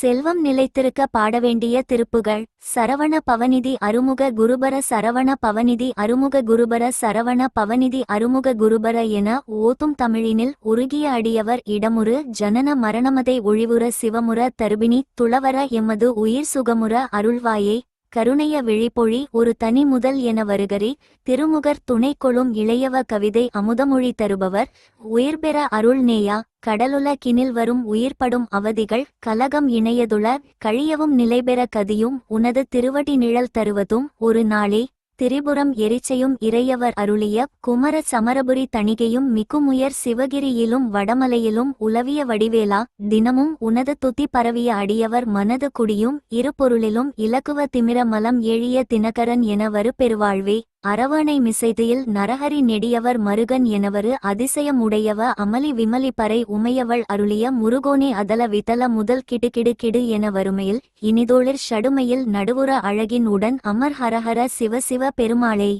செல்வம் நிலைத்திருக்க பாடவேண்டிய திருப்புகள். சரவண பவநிதி அருமுக குருபர சரவண பவநிதி அருமுக குருபர சரவண பவநிதி அருமுக குருபர என ஓதும் தமிழினில் உருகிய அடியவர் இடமுறு ஜனன மரணமதை ஒழிவுற சிவமுற தருபினி துளவர எமது உயிர் சுகமுற அருள்வாயை. கருணைய விழிப்பொழி ஒரு தனி முதல் என வருகரி திருமுகர் துணை கொளும் இளையவ கவிதை அமுதமொழி தருபவர் உயிர்பெற அருள்நேயா கடலுல கினில் வரும் உயிர்படும் அவதிகள் கலகம் இணையதுள கழியவும் நிலைபெற கதியும் உனது திருவடி நிழல் தருவதும் ஒரு நாளே. திரிபுரம் எரிச்சையும் இறையவர் அருளிய குமர சமரபுரி தணிகையும் மிகுமுயர் சிவகிரியிலும் வடமலையிலும் உலவிய வடிவேலா தினமும் உனது துதி பரவிய அடியவர் மனது குடியும் இருபொருளிலும் இலக்குவ திமிர மலம் எழிய தினகரன் எனவரு பெருவாழ்வே. அரவணை மிசைதியில் நரஹரி நெடியவர் மருகன் எனவரு அதிசயம் உடையவ அமளி விமலிப்பறை உமையவள் அருளிய முருகோனே அதல விதல முதல் கிடுகிடு கிடு என வறுமையில் இனிதோளிர் ஷடுமையில் நடுவுற அழகின் உடன் அமர் ஹரஹர சிவ சிவ பெருமாளே.